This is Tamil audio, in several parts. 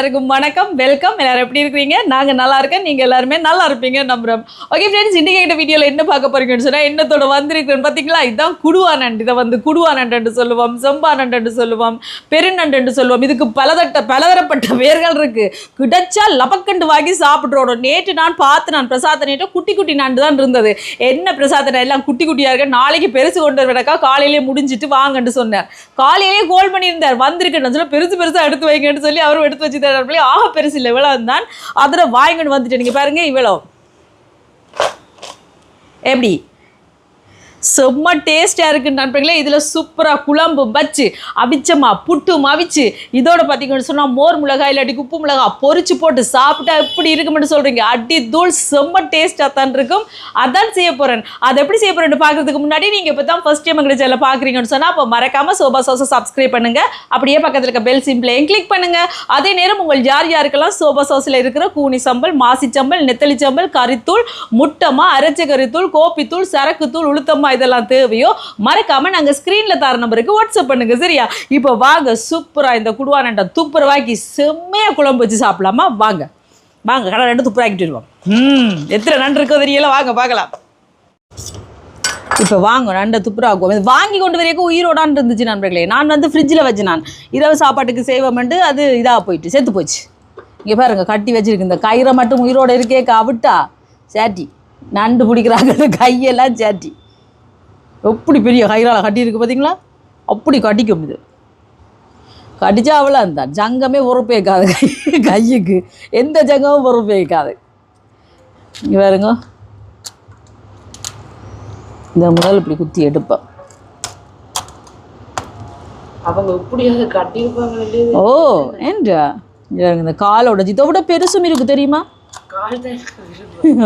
எல்லாருக்கும் வணக்கம் வெல்கம் எல்லாரும் எப்படி இருக்கிறீங்க? நாங்கள் நல்லா இருக்கேன் நீங்கள் எல்லாருமே நல்லா இருப்பீங்க நம்புறோம். ஓகே ஃப்ரெண்ட்ஸ் இன்றைக்கி கிட்ட வீடியோவில் என்ன பார்க்க போறீங்கன்னு சொன்னால் என்னத்தோட வந்திருக்கிறேன்னு பார்த்தீங்களா இதுதான் குடுவா நண்டு. இதை வந்து குடுவா நண்டு சொல்லுவோம் செம்பா நண்டு சொல்லுவோம் பெருநண்டு சொல்லுவோம். இதுக்கு பலதட்ட பலதரப்பட்ட வேர்கள் இருக்கு. கிடைச்சா லபக்கண்டு வாங்கி சாப்பிட்றோம். நேற்று நான் பார்த்து நான் பிரசாத நேற்று குட்டி குட்டி நண்டு தான் இருந்தது. என்ன பிரசாதம்? எல்லாம் குட்டி குட்டியாக இருக்க நாளைக்கு பெருசு கொண்டு வரக்கா காலையிலேயே முடிஞ்சிட்டு வாங்கன்னு சொன்னார். காலையிலேயே கோல் பண்ணியிருந்தார். வந்திருக்குன்னு சொல்லி பெருசு பெருசாக எடுத்து வைங்கன்னு சொல்லி அவரும் எடுத்து வச்சு பிள்ளை ஆக பெருசு இல்லை இவ்வளோ தான். அதில் வாங்கிட்டு வந்துட்டு நீங்கள் பாருங்க இவ்வளோ எப்படி? செம்ம டேஸ்ட்டாக இருக்குது நண்பர்களே. இதில் சூப்பராக குழம்பு பச்சு அவிச்சமா புட்டு மவிச்சு இதோட பார்த்தீங்கன்னு சொன்னால் மோர் மிளகாய் இல்லாட்டி உப்பு மிளகாய் பொறிச்சு போட்டு சாப்பிட்டா எப்படி இருக்குமென்னு சொல்கிறீங்க அடி தூள் செம்ம டேஸ்ட்டாக தான் இருக்கும். அதான் செய்ய போகிறேன் அதை எப்படி செய்ய போகிறேன்னு பார்க்கறதுக்கு முன்னாடி நீங்கள் இப்போ தான் ஃபஸ்ட் டைம் எங்களை பார்க்குறீங்கன்னு சொன்னால் அப்போ மறக்காமல் சோபா சோசை சப்ஸ்கிரைப் பண்ணுங்கள் அப்படியே பக்கத்தில் இருக்க பெல் சிம்பிளையும் கிளிக் பண்ணுங்கள் அதே நேரம் உங்கள் யார் யாருக்கெல்லாம் சோபா சோஸில் இருக்கிற கூனி சம்பல் மாசி சம்பல் நெத்தலி சம்பல் கறித்தூள் முட்டமாக அரைச்ச கறித்தூள் கோப்பித்தூள் சரக்குத்தூள் உளுத்தம்மா இதெல்லாம் தேவையோ மறக்காம நாங்கள் ஸ்க்ரீனில் தர நம்பருக்கு வாட்ஸ்அப் பண்ணுங்க சரியா? இப்போ வாங்க சூப்பராக இந்த குடுவானண்டை துப்புரவாக்கி செம்மையாக குழம்பு வச்சு சாப்பிடலாமா? வாங்க. வாங்க கடை ரெண்டு துப்புராக்கிட்டு வருவோம். ம் எத்தனை நண்டு இருக்கோ தெரியல வாங்க பார்க்கலாம். இப்போ வாங்க நண்டை துப்புராக்குவோம் இது வாங்கி கொண்டு வரைக்கும் உயிரோடான்னு இருந்துச்சு நண்பர்களே. நான் வந்து ஃப்ரிட்ஜில் வச்சு நான் இரவு சாப்பாட்டுக்கு செய்வோம்ட்டு அது இதாக போயிட்டு செத்து போச்சு. இங்கே பாருங்க கட்டி வச்சிருக்கு. இந்த கயிறை மட்டும் உயிரோட இருக்கே கவிட்டா சேட்டி. நண்டு பிடிக்கிறாங்க கையெல்லாம் சேட்டி. எப்படி பெரிய கயிறால் கட்டியிருக்கு பார்த்தீங்களா அப்படி கட்டிக்கும் இது. கடிச்சா அவ்வளோ அந்த ஜங்கமே பொறுப்பேக்காது கை கையுக்கு எந்த ஜங்கமும் பொறுப்பேக்காது இங்கே பாருங்க. இந்த முதல் இப்படி குத்தி எடுப்பேன் அவங்க இப்படியாக கட்டியிருப்பாங்க இல்லையா? ஓ ஏன்டா இந்த காலோட இதை விட பெருசும் இருக்கு தெரியுமா.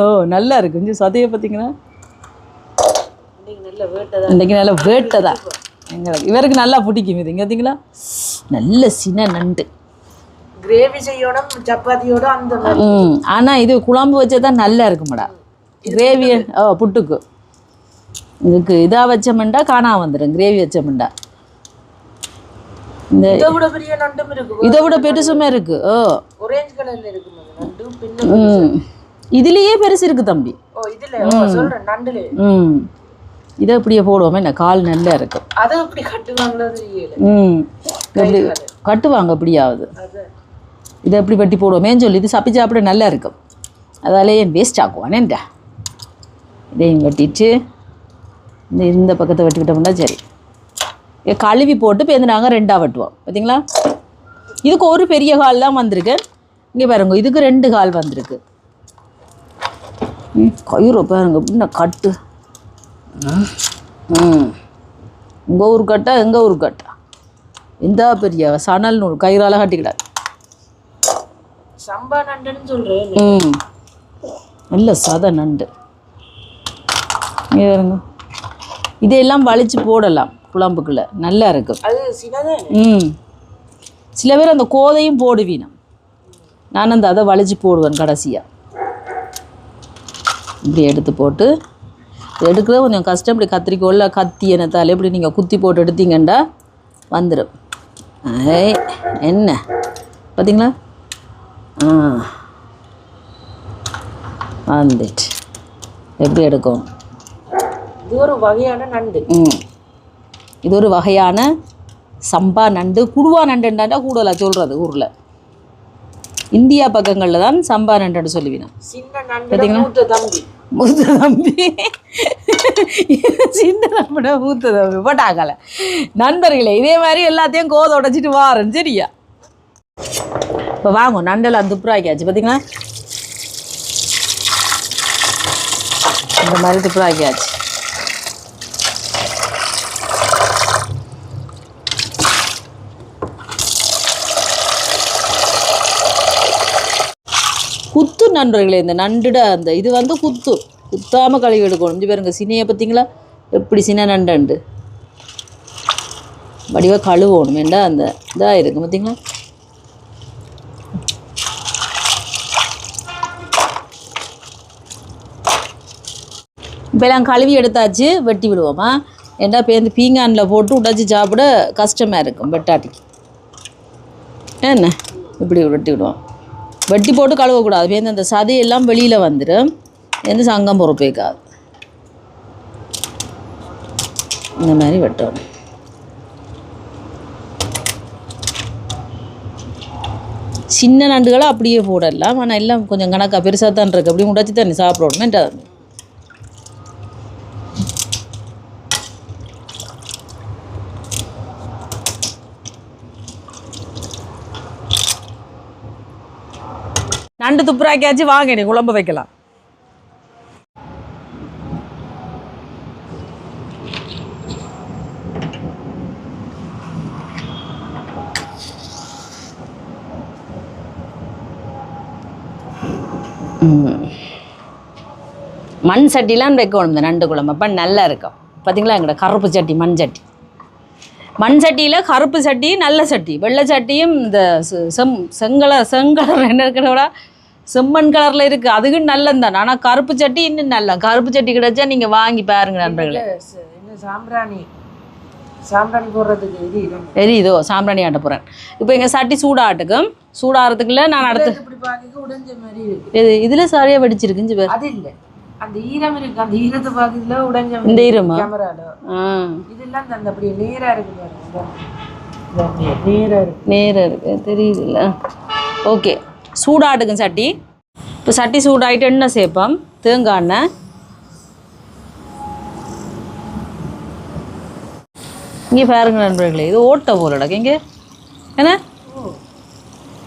ஓ நல்லா இருக்கு. கொஞ்சம் சதையை பார்த்தீங்கன்னா இன்றைக்கி நல்லா வேட்டை தான் எங்களுக்கு இவருக்கு நல்லா பிடிக்கும் இது. இங்கே பார்த்தீங்களா நல்ல சின்ன நண்டு. கிரேவி செய்யணும் சப்பாத்தியோட அந்த ம். ஆனால் இது குழம்பு வச்சா தான் நல்லா இருக்குமாடா. கிரேவி ஓ புட்டுக்கு. இதுக்கு இதாக வச்சோம்டா காணா வந்துடும் கிரேவி வச்சோம்டா. இந்த இதை விட பெரிய நண்டும் இருக்கு. இதை விட பெருசுமே இருக்கு. ஓ. ஒரேஞ்ச் கலர்ல நண்டு. பின்ன இதுலேயே பெருசு இருக்கு தம்பி. ஓ இதுல சொல்றேன் நண்டுல ம். இதை இப்படியே போடுவோமே என்ன கால் நல்லா இருக்கும் அதை இப்படி ம் எப்படி கட்டுவாங்க எப்படியாவது அது. இதை எப்படி வெட்டி போடுவோமேன்னு சொல்லி இது சப்பி சாப்பிட நல்லா இருக்கும் அதாலே ஏன் வேஸ்ட் ஆக்குவானேன்டா இதையும் வெட்டிட்டு இந்த இந்த பக்கத்தை வெட்டிக்கிட்டோம்னா சரி. இதை கழுவி போட்டு இப்போ நாங்கள் ரெண்டாக வெட்டுவோம். பார்த்தீங்களா இதுக்கு ஒரு பெரிய கால் தான் வந்திருக்கு. இங்கே பாருங்க இதுக்கு ரெண்டு கால் வந்திருக்கு. ம் கயிறு பாருங்க என்ன கட்டு. ம். உங்கள் ஊர் கட்டா எங்கள் ஊர் கட்டா? இந்த பெரிய சணல் நூல் கயிறால் கட்டிக்கிடாது. சம்பா நண்டுன்னு சொல்றேன் ம். நல்ல சத நண்டு. இங்க பாருங்க. இதையெல்லாம் வலிச்சு போடலாம் குழம்புக்குள்ள. நல்லா இருக்கும். ம். சில பேர் அந்த கோதையும் போடுவீனம். நான் அந்த அதை வலிச்சு போடுவேன் கடைசியாக இப்படி எடுத்து போட்டு எடுக்கிறது கொஞ்சம் கஷ்டம். இப்படி கத்திரிக்கோல்ல கத்தி என்னத்தால் இப்படி நீங்கள் குத்தி போட்டு எடுத்தீங்கண்டா வந்துடும் ஐய் என்ன? பார்த்தீங்களா ஆ. வந்துட்டு. எப்படி எடுக்கும்? இது ஒரு வகையான நண்டு. ம். இது ஒரு வகையான சம்பா நண்டு. குடுவா நண்டுண்டாண்டா கூடுதலாக சொல்கிறது ஊரில். இந்தியா பக்கங்களில் தான் சம்பா நண்டுன்னு சொல்லுவீங்க நண்டு மூத்த தம்பி. சின்ன நம்மட மூத்த தம்பி. போட்டாக்கல நண்பர்களே இதே மாதிரி எல்லாத்தையும் கோதை உடைச்சிட்டு வாரேன். சரியா? இப்போ வாங்க நண்டெல்லாம் துப்புராக்கியாச்சு. பார்த்தீங்களா இந்த மாதிரி துப்புராக்கியாச்சு குத்து நண்பர்களே இந்த நண்டுட அந்த இது வந்து குத்து குத்தாமல் கழுவி எடுக்கணும். கொஞ்சம் பாருங்க சினையை பார்த்தீங்களா? எப்படி சின்ன நண்டண்டு. வடிவாக கழுவணும் ஏண்டா அந்த இதாக இருக்கு பார்த்தீங்களா? இப்போ கழுவி எடுத்தாச்சு வெட்டி விடுவோமா? ஏண்டா பேருந்து பீங்கானில் போட்டு உடைச்சி சாப்பிட கஷ்டமாக இருக்கும் வெட்டாட்டிக்கு. என்ன? இப்படி வெட்டி விடுவோம். வெட்டி போட்டு கழுவக்கூடாது. பேருந்து அந்த சதையெல்லாம் வெளியில் வந்துடும் எந்த சங்கம் பொறுப்பேக்காது இந்த மாதிரி வெட்டணும். சின்ன நண்டுகளை அப்படியே போடலாம். ஆனால் எல்லாம் கொஞ்சம் கணக்காக பெருசாக தான் இருக்குது அப்படி முடாச்சி தண்ணி சாப்பிடணும். நண்டு துப்புராக்கியாச்சு வாங்க நீ குழம்பு வைக்கலாம் மண் சட்டிலாம் வைக்கணும் இந்த நண்டு குழம்பு அப்போ நல்லா இருக்கும் பார்த்தீங்களா எங்களோட கருப்பு சட்டி மண் சட்டி மண் சட்டியில் கருப்பு சட்டி நல்ல சட்டி வெள்ளை சட்டியும் இந்த செம் செங்கல செங்கல என்ன இருக்கிறோட செம்மண் கலரில் இருக்குது அதுக்கும் நல்லந்தான் ஆனால் கருப்பு சட்டி இன்னும் நல்ல. கருப்பு சட்டி கிடைச்சா நீங்கள் வாங்கி பாருங்க நண்பர்களே. சாம்பிராணி. சாம்பிராணி போடுறதுக்கு எரியுதோ சாம்பிராணி ஆட்ட போகிறேன் இப்போ எங்கள் சட்டி சூடாட்டுக்கும் சூடாகிறதுக்குள்ள நான் அடுத்து இது இதில் சரியாக வெடிச்சிருக்குஞ்சு பேர் அது இல்ல. அந்த ஈரம் இருக்கு. அந்த ஈரத்தை பார்க்கல உடைஞ்ச இந்த ஈரமா? கேமரால ஆ. இதெல்லாம் அந்த அப்படியே நேரா இருக்கு பாருங்க. இந்த- இந்த அப்படியே நேரா இருக்கு. நேரம் இருக்கு. தெரியுதுல்ல. ஓகே. சூடாட்டுக்கும் சட்டி. இப்போ சட்டி சூடாயிட்டு என்ன சேர்ப்போம். தேங்காய் எண்ணெய். இங்கே பாருங்க நண்பர்களே இது ஓட்ட போலடா இங்கே. என்ன?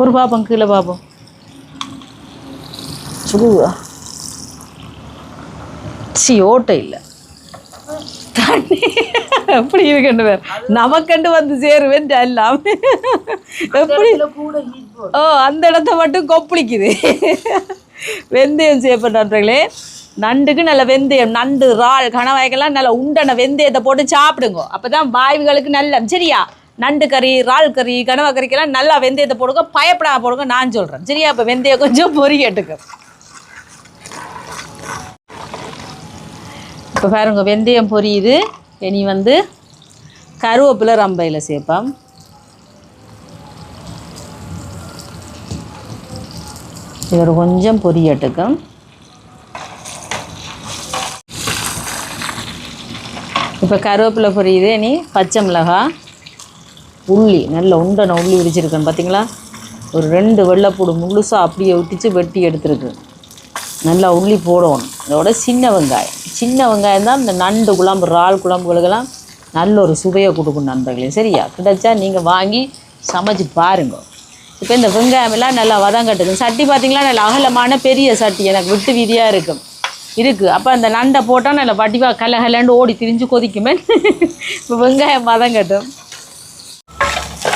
ஒரு பார்ப்போம் கீழே பார்ப்போம் சுடுவா சி ஓட்டை இல்லை. தண்ணி. எப்படி இருக்குன்னு பேர்? நமக்கண்டு வந்து சேருவேன் எல்லாம். எப்படி? ஓ அந்த இடத்த மட்டும் கொப்பளிக்குது. வெந்தயம் நண்பர்களே நண்டுக்கு நல்ல வெந்தயம் நண்டு இறால் கணவாய்க்கெல்லாம் நல்ல உண்டன வெந்தயத்தை போட்டு சாப்பிடுங்க. அப்போ தான் வாய்வுகளுக்கு நல்ல சரியா? நண்டு கறி இறால் கறி கனவா கறிக்கெல்லாம் நல்லா வெந்தயத்தை போடுங்க பயப்படாம போடுங்க நான் சொல்கிறேன் சரியா? இப்போ வெந்தயம் கொஞ்சம் பொரியட்டுக்கு இப்போ பாருங்க வெந்தயம் பொரியுது. இனி வந்து கருவேப்பிலை ரம்பையில் சேர்ப்போம். இவர் கொஞ்சம் பொரியட்டுக்கும் இப்போ கருவேப்பிலை பொரியுது. இனி பச்சை மிளகா உள்ளி நல்ல உண்டனை உள்ளி உரிச்சிருக்கேன். பார்த்தீங்களா ஒரு ரெண்டு வெள்ளைப்பூடு முழுசாக அப்படியே விட்டுச்சு வெட்டி எடுத்துருக்கு. நல்லா உள்ளி போடணும். அதோட சின்ன வெங்காயம். சின்ன வெங்காயம் தான் இந்த நண்டு குழம்பு இறால் குழம்புகளுக்கெல்லாம் நல்ல ஒரு சுவையை கொடுக்கும் நண்பர்களே. சரியா? கிடைச்சா நீங்கள் வாங்கி சமைச்சு பாருங்க. இப்போ இந்த வெங்காயம் எல்லாம் நல்லா வதங்கட்டுது சட்டி பார்த்தீங்களா நல்ல அகலமான பெரிய சட்டி. எனக்கு விட்டு வீதியாக இருக்கும் இருக்குது அப்போ அந்த நண்டை போட்டால் நல்ல வடிவாக கல கலண்டு ஓடி திரிஞ்சு கொதிக்குமே. இப்போ வெங்காயம் வதங்கட்டும்.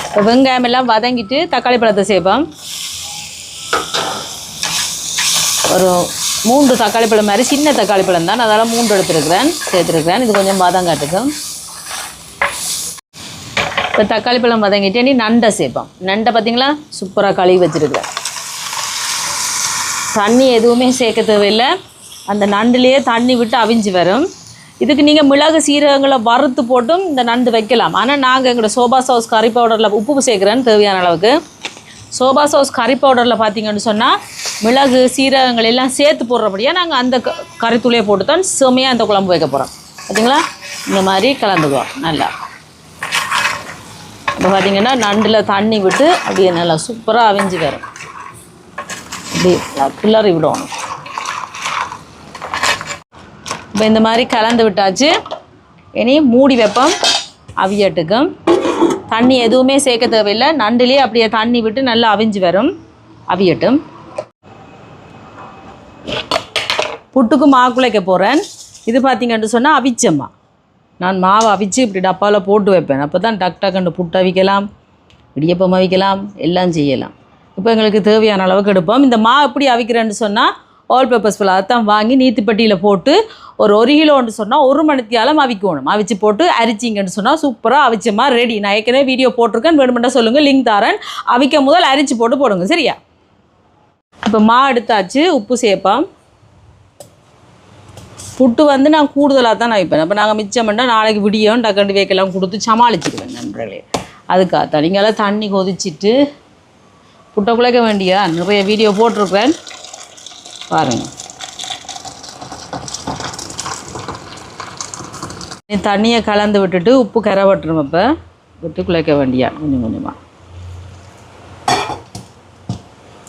இப்போ வெங்காயம் எல்லாம் வதங்கிட்டு தக்காளி பழத்தை சேர்ப்போம். ஒரு மூன்று தக்காளி பழம் மாதிரி சின்ன தக்காளி பழம் தான். அதெல்லாம் மூன்று எடுத்துருக்கிறேன் சேர்த்துருக்கிறேன். இது கொஞ்சம் வதங்காட்டுக்கும் இப்போ தக்காளி பழம் வதங்கிட்டு நீ நண்டை சேர்ப்போம். நண்டை பார்த்தீங்களா? சூப்பராக கழுவி வச்சுருக்கிறேன். தண்ணி எதுவுமே சேர்க்க தேவையில்லை. அந்த நண்டுலேயே தண்ணி விட்டு அவிஞ்சு வரும். இதுக்கு நீங்கள் மிளகு சீரகங்களை வறுத்து போட்டும் இந்த நண்டு வைக்கலாம். ஆனால் நாங்கள் எங்களோட சோபா சாஸ் கறி பவுடரில் உப்பு சேர்க்குறேன்னு தேவையான அளவுக்கு சோபா சாஸ் கறி பவுடரில் பார்த்தீங்கன்னு சொன்னால் மிளகு சீரகங்கள் எல்லாம் சேர்த்து போடுறபடியாக நாங்கள் அந்த க கறித்தூளையை போட்டு தான் செமையாக அந்த குழம்பு வைக்க போகிறோம் பார்த்தீங்களா இந்த மாதிரி கலந்துக்குவோம் நல்லா. இப்போ பார்த்தீங்கன்னா நண்டில் தண்ணி விட்டு அப்படியே நல்லா சூப்பராக அவிஞ்சு வரும். இப்படி கிளறி விடணும். இப்போ இந்த மாதிரி கலந்து விட்டாச்சு. இனி மூடி வைப்போம் அவியட்டுக்கும். தண்ணி எதுவுமே சேர்க்க தேவையில்லை. நண்டுலேயே அப்படியே தண்ணி விட்டு நல்லா அவிஞ்சு வரும். அவியட்டும். புட்டுக்கு மாவு குழைக்க போகிறேன் இது பார்த்தீங்கன்னு சொன்னால் அவிச்சம்மா. நான் மாவை அவிச்சு இப்படி டப்பாவில் போட்டு வைப்பேன். அப்போ தான் டக் டக்குன்னு புட்டு அவிக்கலாம் இடியப்பம் அவிக்கலாம் எல்லாம் செய்யலாம். இப்போ எங்களுக்கு தேவையான அளவுக்கு எடுப்போம். இந்த மா எப்படி அவிக்கிறேன்னு சொன்னால் ஆல் பர்பஸ் ஃபுல் அதைத்தான் வாங்கி நீத்திப்பட்டியில் போட்டு ஒரு ஒரு கிலோன்னு சொன்னால் ஒரு மணித்தியால் அவிக்கணும். அவிச்சு போட்டு அரிச்சிங்கன்னு சொன்னால் சூப்பராக அவிச்சமா ரெடி நான் ஏற்கனவே வீடியோ போட்டிருக்கேன். வேணுமெண்டா சொல்லுங்கள் லிங்க் தரேன். அவிக்க முதல் அரிச்சு போட்டு போடுங்க சரியா? இப்போ மா எடுத்தாச்சு உப்பு சேர்ப்போம் புட்டு வந்து நான் கூடுதலாக தான் நான் வைப்பேன். அப்போ நாங்கள் மிச்சம் பண்ணால் நாளைக்கு விடியும் டக்கண்டு வேக்கெல்லாம் கொடுத்து சமாளிச்சிடுவேன் நண்பர்களே. அதுக்காகத்தான். நீங்களாம் தண்ணி கொதிச்சிட்டு புட்டை குழைக்க வேண்டியா? நிறைய வீடியோ போட்டிருக்கிறேன். பாருங்கள் நீ தண்ணியை கலந்து விட்டுட்டு உப்பு கரை வட்டுரும் இப்போ. விட்டு குழைக்க வேண்டியா? கொஞ்சம் கொஞ்சமாக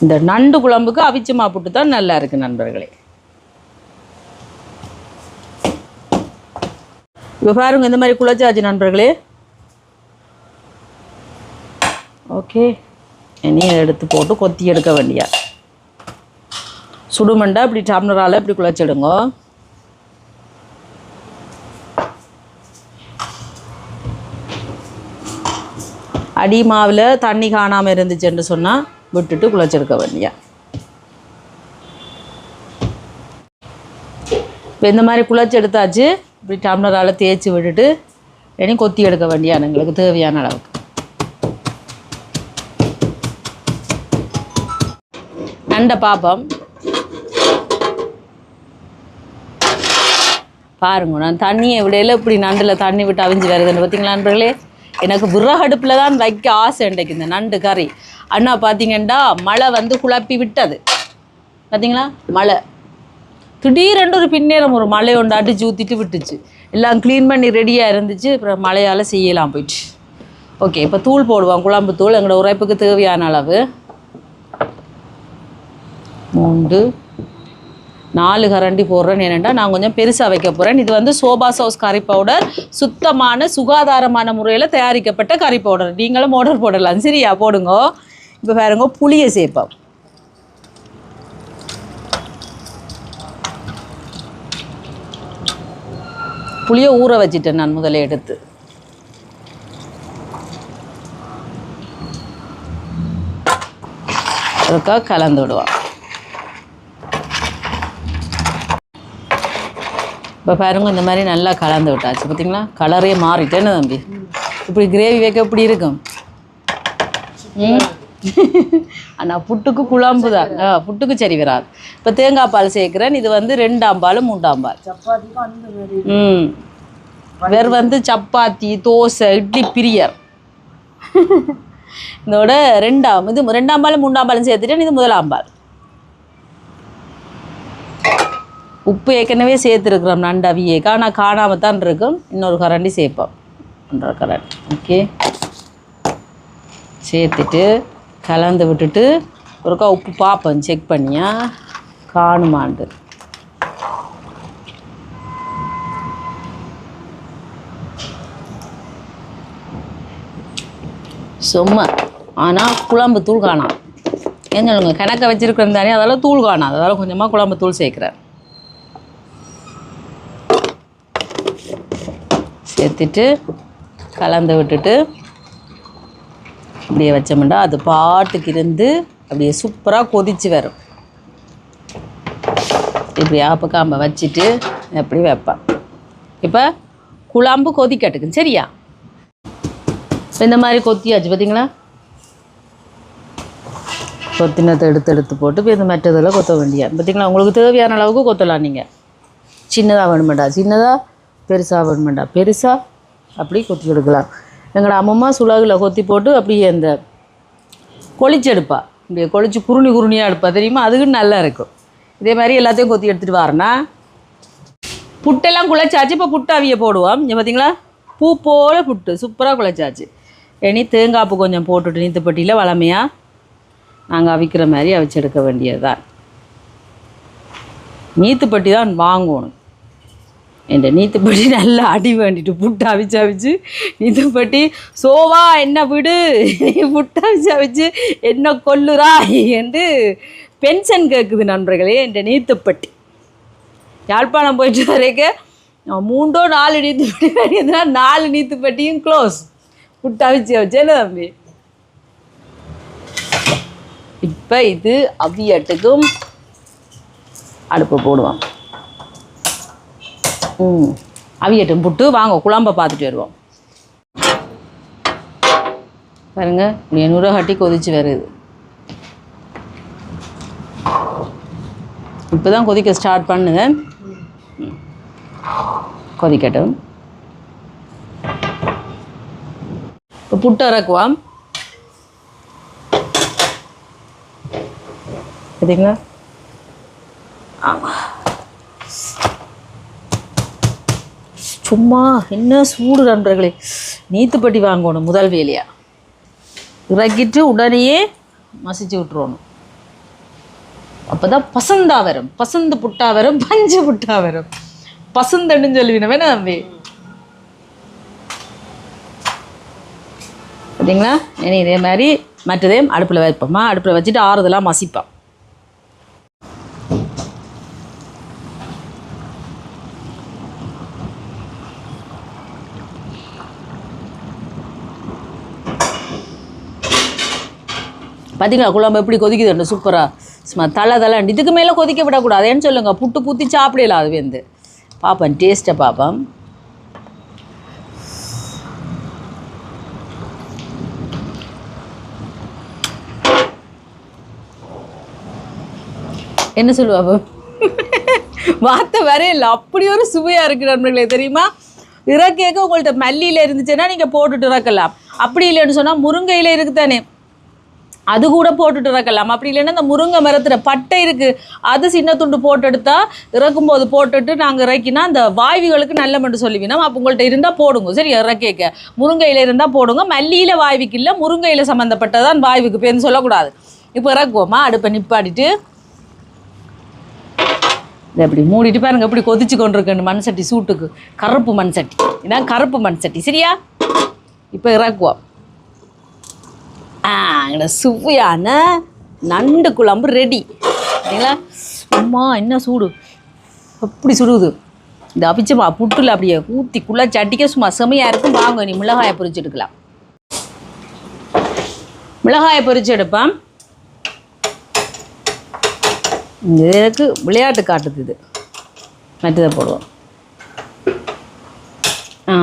இந்த நண்டு குழம்புக்கு அவிச்சு மாப்பிட்டு தான் நல்லா இருக்கு நண்பர்களே. இப்போ பாருங்க இந்த மாதிரி குழச்சாச்சு நண்பர்களே. ஓகே. இனி எடுத்து போட்டு கொத்தி எடுக்க வேண்டியா? சுடுமண்டை இப்படி டம்ளரால் இப்படி குழச்சிடுங்க. அடி மாவில் தண்ணி காணாமல் இருந்துச்சுன்னு சொன்னால் விட்டுட்டு குழச்சிருக்க வேண்டியா. இப்போ இந்த மாதிரி குழச்சி எடுத்தாச்சு இப்படி டம்ளரால் தேய்ச்சி விட்டுட்டு இனி கொத்தி எடுக்க வேண்டியா எங்களுக்கு தேவையான அளவுக்கு. நண்டை பார்ப்போம் பாருங்க நான் தண்ணியை விடையில இப்படி நண்டில் தண்ணி விட்டு அவிஞ்சு வருதுன்னு பார்த்தீங்களா நண்பர்களே? எனக்கு விறகடுப்பில் தான் வைக்க ஆசை இன்றைக்கு இந்த நண்டு கறி. அண்ணா பார்த்தீங்கன்னா மழை வந்து குழப்பி விட்டது. பார்த்தீங்களா மழை. திடீரென்று ஒரு பின்னேறம் ஒரு மழை ஒன்று அடிச்சு ஊற்றிட்டு விட்டுச்சு. எல்லாம் க்ளீன் பண்ணி ரெடியாக இருந்துச்சு. அப்புறம் மழையால் செய்யலாம் போயிடுச்சு. ஓகே இப்போ தூள் போடுவோம். குழம்பு தூள். எங்களோட உரைப்புக்கு தேவையான அளவு. மூண்டு நாலு கரண்டி போடுறேன்னு என்னென்னா நான் கொஞ்சம் பெருசாக வைக்க போகிறேன் இது வந்து சோபா சவுஸ் கறி பவுடர். சுத்தமான சுகாதாரமான முறையில் தயாரிக்கப்பட்ட கறி பவுடர். நீங்களும் ஆர்டர் போடலாம். சரியா? போடுங்க. இப்போ பாருங்க புளியை சேர்ப்போம் புளியை ஊற வச்சிட்டேன் நான் முதல்ல எடுத்து. அதுக்காக கலந்து விடுவான் இப்போ பாருங்க இந்த மாதிரி நல்லா கலந்து விட்டாச்சு. பார்த்தீங்களா கலரே மாறிட்டேன்னு தம்பி? இப்படி கிரேவி வைக்க இப்படி இருக்கும்? ஆனால் புட்டுக்கு குழம்பு தான். ஆ புட்டுக்கு சரி வராது. இப்போ தேங்காய் பால் சேர்க்குறேன். இது வந்து ரெண்டாம் பால் மூன்றாம் பால். ம். வேறு வந்து சப்பாத்தி தோசை இட்லி பிரியர். இதோட ரெண்டாம் இது ரெண்டாம் பால் மூன்றாம் பாலும் சேர்த்துட்டேன். இது முதலாம் பால். உப்பு ஏற்கனவே சேர்த்துருக்குறோம் நண்டு அவியேக்கு. ஆனால் காணாமல் தான் இருக்கும். இன்னொரு கரண்டி சேர்ப்போம். ஒன்றரை கரண்டி. ஓகே சேர்த்துட்டு கலந்து விட்டுட்டு ஒருக்கா உப்பு பார்ப்போம். செக் பண்ணியா? காணுமாண்டு. சும்மா. ஆனால் குழம்பு தூள் காணாம். ஏன் சொல்லுங்க? கணக்கை வச்சுருக்கிறேன் தானே அதெல்லாம் தூள் காணாம் அதெல்லாம் கொஞ்சமாக குழம்பு தூள் சேர்க்குறேன் சேர்த்துட்டு கலந்து விட்டுட்டு அப்படியே வச்சோம்னா அது பாட்டுக்கு இருந்து அப்படியே சூப்பராக கொதிச்சு வரும். இப்படி ஆப்பக்காம்ப வச்சுட்டு அப்படி வைப்பேன். இப்போ குழம்பு கொதிக்கட்டுக்கு சரியா? இந்த மாதிரி கொத்தியாச்சு பார்த்தீங்களா கொத்தினத்தை எடுத்து எடுத்து போட்டு இப்போ இந்த மற்றதெல்லாம் கொத்த வேண்டியா பார்த்தீங்களா உங்களுக்கு தேவையான அளவுக்கு கொத்தலாம் நீங்கள் சின்னதாக வேணுமெண்டா. சின்னதாக பெருசாக வேணுமெண்டா. பெருசாக அப்படி கொத்தி எடுக்கலாம். எங்களோட அம்மம்மா சுலகில் கொத்தி போட்டு அப்படியே அந்த கொளிச்செடுப்பா. இப்படியே கொளிச்சு குருணி குருணியாக எடுப்பா. தெரியுமா? அதுக்கு நல்லா இருக்கும். இதே மாதிரி எல்லாத்தையும் கொத்தி எடுத்துகிட்டு வரேன்னா புட்டெல்லாம் குழைச்சாச்சு. இப்போ புட்டு அவிய போடுவோம். இங்கே பார்த்தீங்களா பூ போல புட்டு. சூப்பராக குழைச்சாச்சு. இனி தேங்காய்ப்பு கொஞ்சம் போட்டுட்டு நீத்துப்பட்டியில் வளமையாக நாங்கள் அவிக்கிற மாதிரி அவிச்சு எடுக்க வேண்டியது தான் நீத்துப்பட்டி தான் வாங்கணும். என் நீத்துப்பட்டி நல்லா அடி வேண்டிட்டு புட்டு அவிச்சு அவிச்சு நீத்துப்பட்டி சோவா என்ன விடு நீ புட்டு அவிச்சு அவிச்சு என்ன கொல்லுறா என்று பென்ஷன் கேட்குது நண்பர்களே என் நீத்துப்பட்டி யாழ்ப்பாணம் போயிட்டு வரைக்கும் மூண்டோ நாலு நீத்துப்பட்டி வேண்டியதுனா நாலு நீத்துப்பட்டியும் க்ளோஸ் புட்டு அவிச்சு வச்சேன்னு தம்பி இப்போ இது அவியட்டுக்கும் அடுப்பு போடுவான் ம். அவியட்டும் புட்டு வாங்க குழம்ப பார்த்துட்டு வருவோம். பாருங்க எண்ணூறு நுரை கட்டி கொதிச்சு வருது. இப்போ தான் கொதிக்க ஸ்டார்ட் பண்ணுங்க. கொதிக்கட்டும். இப்போ புட்டு இறக்குவோம். பார்த்தீங்களா ஆமாம் சும்மா என்ன சூடு நண்பர்களே. நீத்துப்பட்டி வாங்கணும் முதல் வேலையாக இறக்கிட்டு உடனேயே மசிச்சு விட்டுருவணும் அப்பதான் பசந்தா வரும் பசந்து புட்டா வரும் பஞ்சு புட்டா வரும் பசந்தன்னு சொல்லுவீன வேணா தம்பி? பார்த்தீங்களா இனி இதே மாதிரி மற்றதையும் அடுப்பில் வைப்போமா? அடுப்பில் வச்சுட்டு ஆறுதலாக மசிப்பான் பார்த்தீங்களா குழம்பு எப்படி கொதிக்குதுன்னு சூப்பராக சும்மா தலை தலை இதுக்கு மேலே கொதிக்க விடக்கூடாது. ஏன்னு சொல்லுங்க புட்டு பூத்தி சாப்பிடலாம் அது வந்து. பார்ப்பேன் டேஸ்ட்டை பார்ப்பேன் என்ன சொல்லுவா வார்த்தை வேற இல்லை. அப்படி ஒரு சுவையாக இருக்கு நண்பர்களே தெரியுமா? இறக்கேக்க உங்கள்கிட்ட மல்லியில் இருந்துச்சுன்னா நீங்கள் போட்டுட்டு இறக்கலாம். அப்படி இல்லைன்னு சொன்னால் முருங்கையில் இருக்குதானே? அது கூட போட்டுட்டு இறக்கலாம். அப்படி இல்லைன்னா இந்த முருங்கை மரத்துல பட்டை இருக்கு. அது சின்ன துண்டு போட்டு எடுத்தால் இறக்கும்போது போட்டுட்டு நாங்கள் இறக்கினா அந்த வாய்வுகளுக்கு நல்ல மட்டும் சொல்லுவீங்க அப்போ உங்கள்கிட்ட இருந்தால் போடுங்க. சரி இறக்கேக்க. முருங்கையில் இருந்தால் போடுங்க. மல்லியில் வாய்வுக்கு இல்லை முருங்கையில் சம்மந்தப்பட்டதான் வாய்வுக்கு பேருந்து சொல்லக்கூடாது. இப்போ இறக்குவோமா? அடுப்பை நிப்பாடிட்டு இதை அப்படி மூடிட்டு பாருங்க எப்படி கொதிச்சு கொண்டிருக்கேன் மண் சட்டி சூட்டுக்கு. கருப்பு மண் சட்டி இதான் கருப்பு மண் சட்டி சரியா? இப்போ இறக்குவோம். ஆ சுவையான நண்டு குழம்பு ரெடி சரிங்களா அம்மா என்ன சூடு? அப்படி சுடுது. இந்த அபிச்சமா புட்டுல அப்படியே ஊற்றி குள்ள சட்டிக்க சும்மா செமையாக இருக்கும். வாங்க நீ மிளகாயை பொரிச்சு எடுக்கலாம். மிளகாயை பொரிச்சு எடுப்பேன் இது விளையாட்டு காட்டுது இது. மற்றதை போடுவோம். ஆ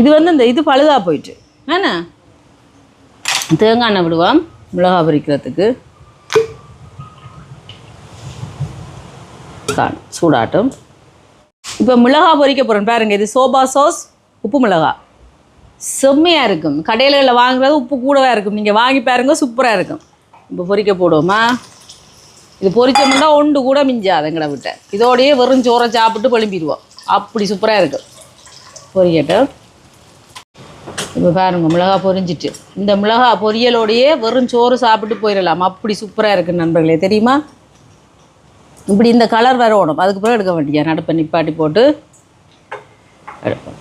இது வந்து இந்த இது பழுதா போயிட்டு. ஏண்ணா தேங்காய் எண்ணெய் விடுவோம். மிளகா பொரிக்கிறதுக்கு. காணும் சூடாட்டும். இப்போ மிளகா பொரிக்க போகிறேன் பாருங்கள் இது சோபா சாஸ் உப்பு மிளகா. செம்மையாக இருக்கும். கடையில்களில் வாங்குறது உப்பு கூடவே இருக்கும். நீங்கள் வாங்கி பாருங்க சூப்பராக இருக்கும். இப்போ பொரிக்க போடுவோமா? இது பொரிச்சோம்னா ஒன்று கூட மிஞ்சாது எங்களை விட்ட. இதோடையே வெறும் சோறை சாப்பிட்டு பழும்பிடுவோம். அப்படி சூப்பராக இருக்கும். பொரிக்கட்டும் இப்போ பாருங்க மிளகா பொரிஞ்சிட்டு. இந்த மிளகா பொரியலோடையே வெறும் சோறு சாப்பிட்டு போயிடலாம். அப்படி சூப்பராக இருக்குது நண்பர்களே தெரியுமா? இப்படி இந்த கலர் வரணும் அதுக்கு பிறகு எடுக்க வேண்டியா நடப்பை நிப்பாட்டி போட்டு. எடுப்போம்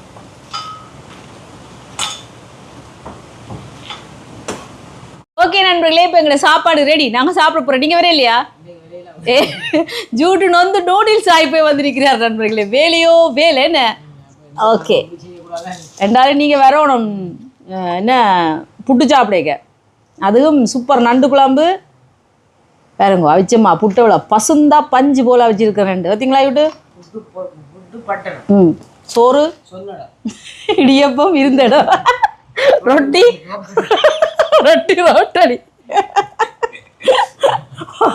ஓகே நண்பர்களே இப்போ எங்களை சாப்பாடு ரெடி நாங்கள் சாப்பிட போகிறோம் நீங்கள் வரே இல்லையா? ஏ ஜூட்டு நொந்து நூடுல்ஸ் ஆகி போய் வந்திருக்கிறார் நண்பர்களே. வேலையோ வேலை என்ன? ஓகே ரெண்டாவது நீங்கள் வரணும். என்ன? புட்டு சாப்பிடுங்க அதுவும் சூப்பர் நண்டு குழம்பு. பாருங்க அவிச்சம்மா புட்டவள பசுந்தா பஞ்சு போல வச்சிருக்கேன் ரெண்டு பார்த்தீங்களா விட்டு ம் சோறு. இடியப்பம் இடியப்பம் இருந்தடம் ரொட்டி. ரொட்டி ரோட்டடி.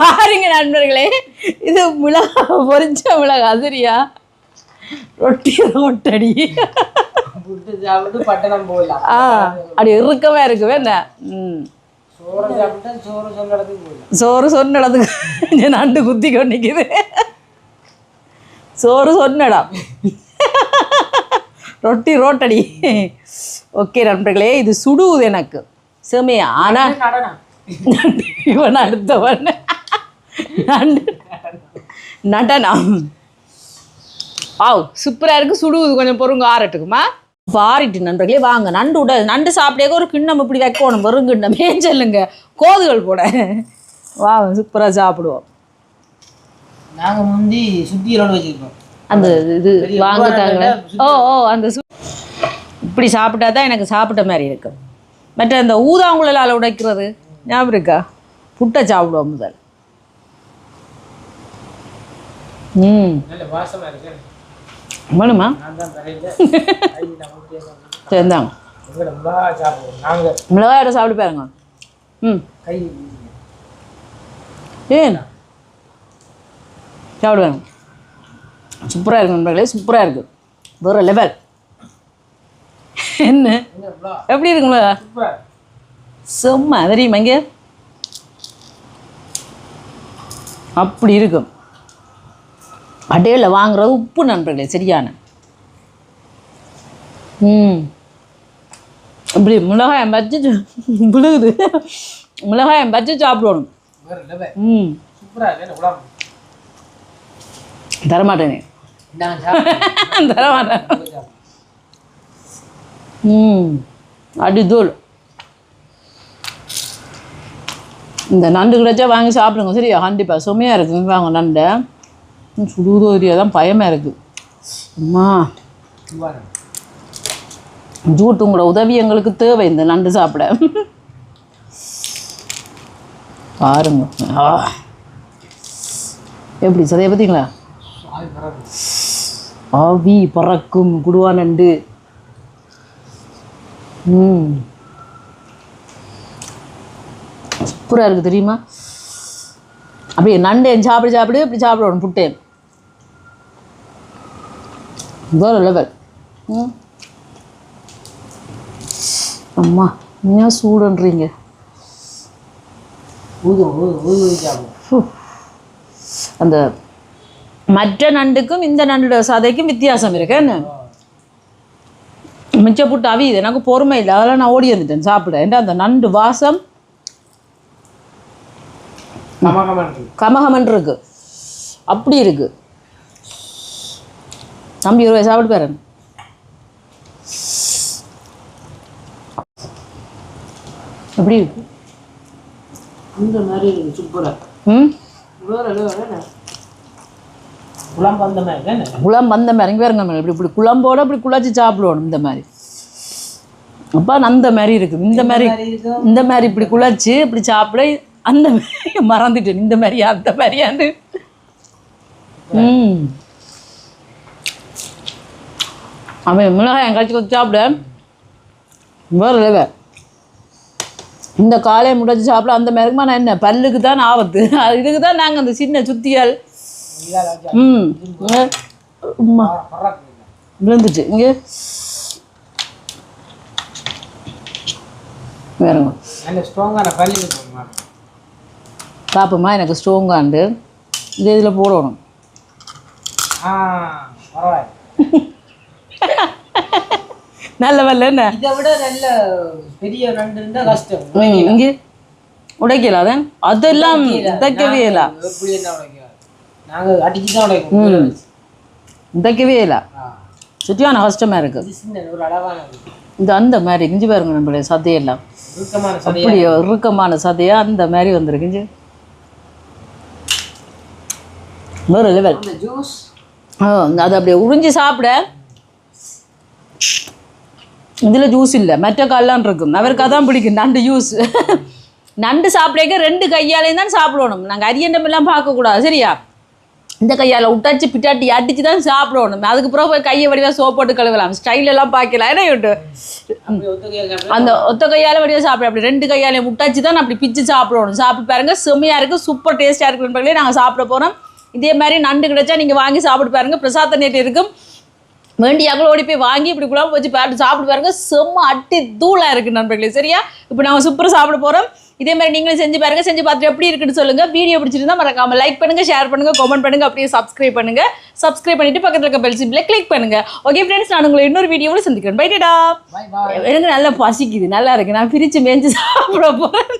பாருங்க நண்பர்களே. இது மிளகா பொரிச்ச மிளகா சரியா ரொட்டி ரோட்டடி பட்டணம் போகலாம் ஆ அப்படி இறுக்கமா இருக்கு என்ன? ம். சோறு சொன்ன இடத்துக்கு நண்டு குத்தி கொண்டு நிக்குது. சோறு சொன்னடம் ரொட்டி ரோட்டடி. ஓகே நண்பர்களே இது சுடுவது எனக்கு. செமையா ஆனா நடனம். இவன் அடுத்தவன். நண்டு நடனம். ஆவ் சூப்பராக இருக்கு சுடுவது கொஞ்சம் பொறுங்க ஆறட்டுக்குமா பாரிட்டு நண்பர்களே வாங்க. நண்டு விட நண்டு சாப்பிட்டே ஒரு கிண்ணம் இப்படி வைக்கணும் வெறும் கிண்ணமே. சொல்லுங்க? கோதுகள் போட. வா சூப்பராக சாப்பிடுவோம். நாங்க முந்தி சுத்தியலோடு வச்சிருக்கோம். அந்த இது உருவானதுல ஓ ஓ அந்த இப்படி சாப்பிட்டா தான் எனக்கு சாப்பிட்ட மாதிரி இருக்கும் மற்ற அந்த ஊதாங்குழலால் உடைக்கிறது ஞாபகம் இருக்கா? புட்டை சாப்பிடுவோம் முதல். ம். இருக்கு. வேணுமா? நான் சேர்ந்தாங்க. மிளகா மிளகாயோட சாப்பிட்டு பாருங்க. ம். ஏன்? சாப்பிடுவாங்க சூப்பராக இருக்கு நண்பர்களே சூப்பராக இருக்கு. வேறு லெவல் என்ன? எப்படி இருக்குங்களா செம்ம தெரியுமா இங்கே. அப்படி இருக்கும் கடையில் வாங்குறது உப்பு நண்பர்களே சரியான. ம். இப்படி மிளகாயம் வச்சு விழுகுது. மிளகாயம் வச்சு சாப்பிடணும். ம். தரமாட்டேனே. தரமாட்டேன். ம். அடிதூள் இந்த நண்டு கிடைச்சா வாங்கி சாப்பிடுங்க சரியா? கண்டிப்பாக சுமையாக இருக்குங்க வாங்க நண்டை. சுடுதோ இல்லையா தான் பயமாக இருக்குது அம்மா. ஜூட்டு உங்களோட உதவி எங்களுக்கு தேவை இந்த நண்டு சாப்பிட. பாருங்க. ஆ. எப்படி சதையை பார்த்தீங்களா? ஆவி பறக்கும் குடுவா நண்டு. ம். சூப்பராக இருக்குது தெரியுமா? அப்படியே நண்டு சாப்பிடு சாப்பிடு இப்படி சாப்பிடணும் புட்டேன் வேறு லெவல் அம்மா என்ன சூடுன்றீங்க. அந்த மற்ற நண்டுக்கும் இந்த நண்டோட சதைக்கும் வித்தியாசம் இருக்கு என்ன? மிச்ச புட்டு அவியுது. எனக்கு பொறுமை இல்லை. அதெல்லாம் நான் ஓடி வந்துட்டேன். சாப்பிட. ஏன்டா அந்த நண்டு வாசம்? கமகமன் இருக்கு. அப்படி இருக்கு. தம்பி வாய் சாப்பிட்டு பாரு. எப்படி இருக்கு? இந்த மாதிரி இருக்கு சூப்பரா ம்? குழம்பு அந்த மாதிரி குழம்பு அந்த மாதிரி. இங்கே பாருங்க மேடம் இப்படி இப்படி குழம்போட இப்படி குழச்சி சாப்பிடுவோம் இந்த மாதிரி. அப்போ அந்த மாதிரி இருக்குது இந்த மாதிரி இந்த மாதிரி இப்படி குழச்சி இப்படி சாப்பிட அந்த மாதிரி மறந்துட்டேன். இந்த மாதிரி அந்த மாதிரியாண்டு ம். அவன் மிளகாய் கழிச்சு கொத்தி சாப்பிட. வேறு level. இந்த காலையை முடைச்சி சாப்பிட அந்த மாதிரிமா நான் என்ன? பல்லுக்கு தான் ஆபத்து. இதுக்கு தான் நாங்கள் அந்த சின்ன சுத்தியால். ம். விழுந்துச்சு. இங்கே. வேறுங்க நல்ல ஸ்ட்ராங்கான பள்ளி இருக்கும் பார்ப்போமா எனக்கு ஸ்ட்ராங்காண்டு. இது இதில் போடணும்? ஆ நல்ல வரல என்ன? இதை விட நல்ல பெரிய நண்டு இருந்தா கஷ்டம் இங்கே. உடைக்கல அதான்? அதெல்லாம் உடைக்கவே இல்லை. எப்படி என்ன உடைக்க நாங்க அடிச்சு தான் உடைக்கும் உடைக்கவே இல்லை. சுற்றியான கஷ்டமாக இருக்குது. இது அந்த மாதிரி இஞ்சி பாருங்க நம்மளுடைய சதையெல்லாம். இறுக்கமான சதையா? அப்படி இறுக்கமான சதையாக அந்த மாதிரி வந்திருக்கு. இஞ்சி. வேறு லெவல் ஜூஸ் அது அப்படியே உறிஞ்சி சாப்பிட. இதில் ஜூஸ் இல்லை. மற்ற கால்லாம் இருக்கும். அவருக்கு அதான் பிடிக்கும். நண்டு ஜூஸ் நண்டு சாப்பிடக்க ரெண்டு கையாலையும் தான் சாப்பிடணும். நாங்கள் அரியண்டமெல்லாம் பார்க்கக்கூடாது. சரியா? இந்த கையால் விட்டாச்சு பிட்டாட்டி அடிச்சு தான் சாப்பிடணும். அதுக்கு பிறகு போய் கையை வடிவாக சோப் போட்டு கழுவலாம். ஸ்டைல் எல்லாம் பார்க்கலாம். என்ன விட்டு அந்த ஒத்த கையால் வடிவாக சாப்பிட. அப்படி ரெண்டு கையாலையும் முட்டாச்சு தான் அப்படி பிச்சு சாப்பிடணும். சாப்பிட்டு பாருங்க செம்மையாக இருக்குது சூப்பர் டேஸ்ட்டாக இருக்குன்றங்களே நாங்கள் சாப்பிட போகிறோம் இதே மாதிரி நண்டு கிடைச்சா நீங்கள் வாங்கி சாப்பிட்டு பாருங்க. பிரசாத் நேற்று இருக்கும். வேண்டியாக்கள் ஓடி போய் வாங்கி இப்படி குழம்பு வச்சு பாட்டு சாப்பிட்டு பாருங்க. செம்ம அட்டி தூளாக இருக்குது நண்பர்களே. சரியா? இப்போ நாங்கள் சூப்பராக சாப்பிட போகிறோம் இதே மாதிரி நீங்களும் செஞ்சு பாருங்க. செஞ்சு பார்த்துட்டு எப்படி இருக்குன்னு சொல்லுங்க. வீடியோ பிடிச்சிருந்தா மறக்காம லைக் பண்ணுங்க ஷேர் பண்ணுங்க கமெண்ட் பண்ணுங்க அப்படியே சப்ஸ்கிரைப் பண்ணுங்க. சப்ஸ்கிரைப் பண்ணிட்டு பக்கத்தில் இருக்க பெல் சிம்பிளை கிளிக் பண்ணுங்க. ஓகே ஃப்ரெண்ட்ஸ் நான் உங்களை இன்னொரு வீடியோவில் சந்திக்கிறேன். பைட்டடா எனக்கு நல்லா பசிக்குது. நல்லா இருக்கு. நான் பிரிச்சு மேய்ஞ்சு சாப்பிட போறேன்.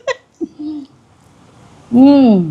ம்.